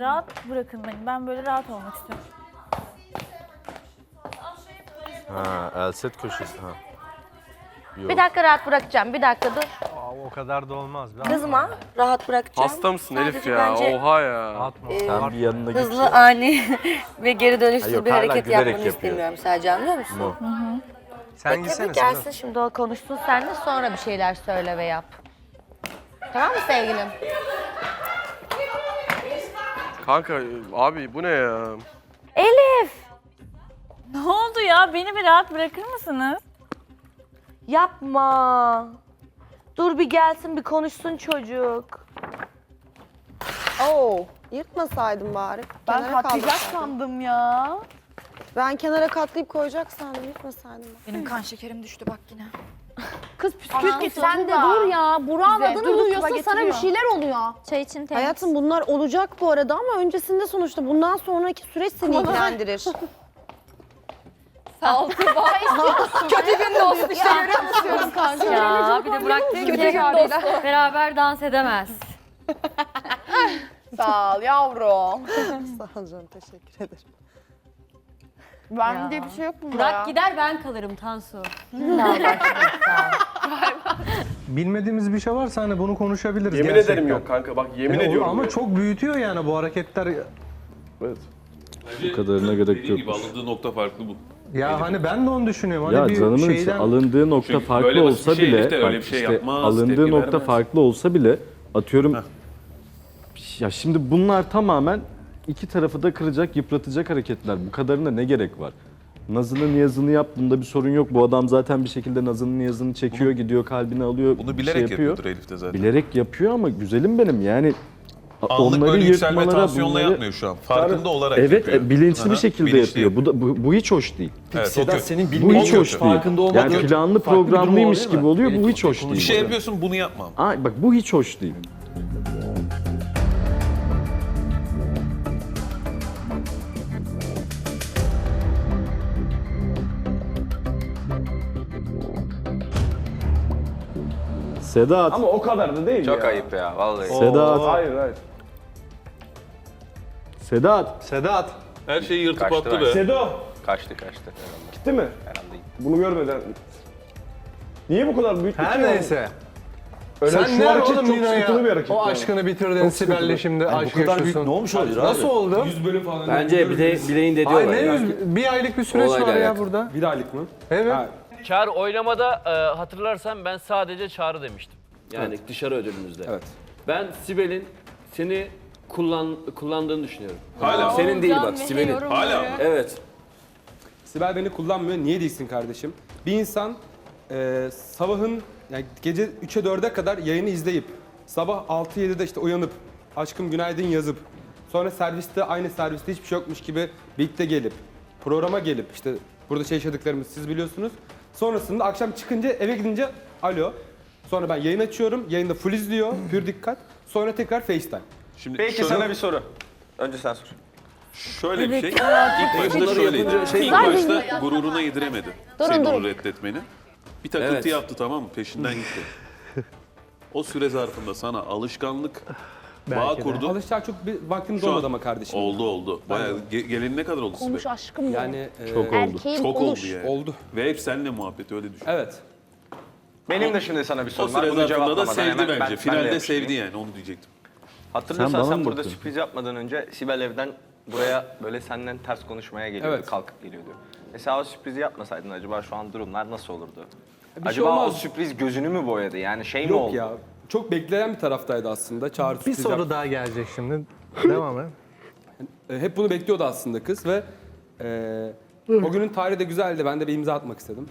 Rahat bırakın beni. Ben böyle rahat olmak istiyorum. Ha, Elset köşesi ha. Yok. Bir dakika rahat bırakacağım. Bir dakika dur. Aa, o kadar da olmaz. Ben Kızma. Rahat bırakacağım. Hasta mısın Elif Sadece ya? bence Oha ya. atma. Sen bir yanına git. Hızlı, ani ve geri Ha, dönüşsüz yok, bir hala hareket gülerek yapmanı yapıyor. istemiyorum sadece anlıyor musun? No. Sen Bekle gitsene Sedat. gelsin şimdi o konuşsun seninle sonra bir şeyler söyle ve yap. Tamam mı sevgilim? Kanka abi bu ne ya? Elif! Ne oldu ya? Beni bir rahat bırakır mısınız? Yapma. Dur bir gelsin bir konuşsun çocuk. Oo, yırtmasaydım bari. Ben Kenara katlayacak sandım ya. Ben kenara katlayıp koyacak sandım, yırtmasaydım. Benim kan şekerim düştü bak yine. Kız püskürt git sen sen de dur ya. Burak'ın Bize adını durduk duyuyorsun sana bir getiriyor. şeyler oluyor. Çay için temiz. Hayatım bunlar olacak bu arada ama öncesinde sonuçta bundan sonraki süreç seni ilgilendirir. Sağ ol Tuba. Kötü gün dostu işte görüyor musun? kanka. Ya bir de Burak Kötü deyince gün dostu. beraber dans edemez. Sağ ol yavrum. Sağ ol canım, teşekkür ederim. Ben de bir şey yok mu ya? Burak gider ben kalırım Tansu. Bilmediğimiz bir şey varsa hani bunu konuşabiliriz Yemin gerçekten. ederim yok kanka bak yemin E, o- ediyorum. Ama ya. çok büyütüyor yani bu hareketler. Evet. Bu kadarına gerek Dediğim gibi yok. alındığı nokta farklı bu. Ya hani ben de onu düşünüyorum. Hani Ya bir canımın içi şeyden... alındığı nokta Çünkü farklı böyle basit olsa şey bile Elif de öyle bak bir şey işte yapmaz, alındığı tepki nokta vermez. farklı olsa bile atıyorum ya şimdi bunlar tamamen iki tarafı da kıracak, yıpratacak hareketler. Bu kadarına ne gerek var? Nazını niyazını yap, bunda bir sorun yok. Bu adam zaten bir şekilde nazını niyazını çekiyor, gidiyor kalbini alıyor, Bunu bir bilerek şey yapıyor. yapıyordur Elif de zaten. Bilerek yapıyor ama güzelim benim yani Anlık onları böyle yükselme tansiyonla bunları- yapmıyor şu an. Farkında olarak Evet, yapıyor. e, bilinçli Aha, bir şekilde bilinçli yapıyor. Bu da bu, bu hiç hoş değil. Evet, o Sedat kötü. senin Bu bilmediğin hiç kötü. hoş değil. farkında olmadığın Yani planlı bir programlıymış gibi oluyor. Bu Evet, hiç hoş Bir değil. şey yapıyorsun bunu yapmam. Aa, bak bu hiç hoş değil. Sedat. Ama o kadar da değil Çok ya. ayıp ya vallahi. Sedat. Hayır hayır. Sedat. Sedat. Her şeyi yırtıp Kaçtı attı be. Sedo Kaçtı kaçtı. gitti mi? Herhalde. Bunu görmeden. Niye bu kadar büyük bir Her şey neyse. Öyle Sen şu ne hareket oğlum çok sıkıntılı bir ya? hareket. O yani. aşkını bitirdin Sibel'le şimdi aşk bu kadar büyük yaşıyorsun. ne olmuş olabilir abi? Nasıl oldu? 100 bölüm falan. Bence bile, bileğin dediği Ay olay. ne yüz, bir aylık bir süreç Olayla var ya alakalı. burada. Bir aylık mı? Evet. Ha, Çağrı oylamada e, hatırlarsan ben sadece Çağrı demiştim. Yani dışarı ödülümüzde. Evet. Ben Sibel'in seni kullan kullandığını düşünüyorum. Hala. Senin değil bak Sibel'in. Hala? Evet. Sibel beni kullanmıyor. Niye değilsin kardeşim? Bir insan e, sabahın yani gece 3'e 4'e kadar yayını izleyip sabah 6-7'de işte uyanıp aşkım günaydın yazıp sonra serviste aynı serviste hiçbir şey yokmuş gibi birlikte gelip programa gelip işte burada şey yaşadıklarımız siz biliyorsunuz. Sonrasında akşam çıkınca eve gidince alo. Sonra ben yayın açıyorum. Yayında full izliyor. Pür dikkat. Sonra tekrar FaceTime. Şimdi Peki şöyle, sana bir soru. Önce sen sor. şöyle bir şey. İlk başta şöyleydi. İlk başta gururuna yediremedi. Senin onu reddetmeni. Bir takıntı Evet. yaptı tamam mı? Peşinden gitti. O süre zarfında sana alışkanlık bağ kurdu. Alışacak çok bir vaktimiz Şu an- olmadı ama kardeşim. Oldu oldu. Bayağı ge- geleli ne kadar oldu? Konuş aşkım ya. Yani e, Çok oldu. Erkeğin Çok konuş. oldu yani. oldu. Ve hep seninle muhabbet öyle düşün. Evet. Benim de şimdi sana bir O sorum var. süre Bunu zarfında da cevaplamadan sevdi hemen ben- bence. ben de Finalde yapıştırayım. sevdi yani onu diyecektim. Hatırlıyorsan Sen sen, bana mı burada sürpriz yapmadan önce Sibel evden buraya böyle senden ters konuşmaya geliyordu, Evet. kalkıp geliyordu. Mesela o sürprizi yapmasaydın acaba şu an durumlar nasıl olurdu? Bir şey acaba o olmaz. sürpriz gözünü mü boyadı? Yani şey mi Yok oldu? ya. Çok beklenen bir taraftaydı aslında. Çağrı Bir soru daha gelecek şimdi. Devam et. E, Hep bunu bekliyordu aslında kız ve e, o günün tarihi de güzeldi. Ben de bir imza atmak istedim.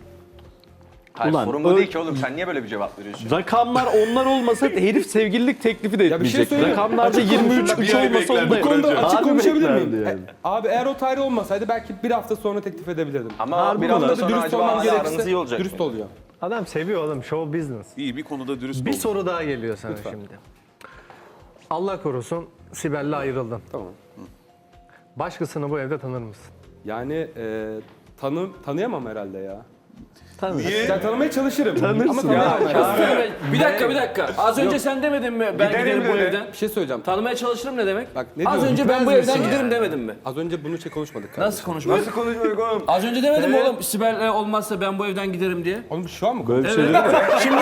Hayır, Ulan, sorun bu ö- değil ki oğlum. Sen niye böyle bir cevap veriyorsun? Rakamlar onlar olmasa herif sevgililik teklifi de Ya bir şey etmeyecek. söyleyeyim mi? Rakamlarda Açık 23 konuşayım. 3 Bir ay olmasa beklerdi Bu konuda Bence. açık Harbi konuşabilir beklerdi miyim? yani. E, abi eğer o tarih olmasaydı belki bir hafta sonra teklif edebilirdim. Ama Harbi bir mi hafta lan? sonra dürüst acaba olmam hala aranız gerekirse iyi olacak dürüst mı? oluyor. Adam seviyor oğlum show business. İyi bir konuda dürüst Bir soru daha geliyor sana Lütfen. şimdi. Allah korusun Sibel'le ayrıldın. Tamam. Başkasını bu evde tanır mısın? Yani e, tanı, tanıyamam herhalde ya. Ya tanımaya çalışırım. Tanırsın. Ama tanıyamam. Ya, bir dakika bir dakika. Az önce sen demedin mi ben giderim bu evden? Bir şey söyleyeceğim. Tanımaya çalışırım ne demek? Bak ne Az diyorum? önce ben bu evden giderim demedin mi? Az önce bunu şey konuşmadık kardeşim. Nasıl konuşmak? Nasıl konuşmak oğlum? Az önce demedim mi oğlum Sibel olmazsa ben bu evden giderim diye. Oğlum şu an mı Böyle bir şey Evet. değil mi? Şimdi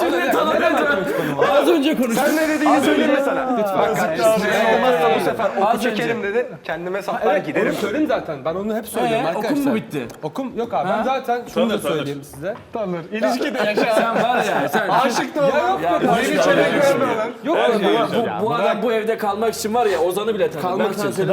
Şimdi tanımayacağım. Az önce konuştuk. Sen ne dediğini söyleyeyim mi sana? Bak kardeşim ne olmazsa bu sefer oku Az önce. çekerim dedi. Kendime saplar Evet, onu giderim. söyledim zaten. Ben onu hep söylüyorum Ee, arkadaşlar. okul mu bitti? Okum yok abi. Ben zaten şunu da söyleyeyim size. Tanır. İlişki de yaşa. Sen var ya sen. Aşık da olan. Ya boş Yeni ver. çeyrek. Yok öyle bu, bu, bu adam bu evde kalmak için var ya Ozan'ı bile tanır. Kalmak için.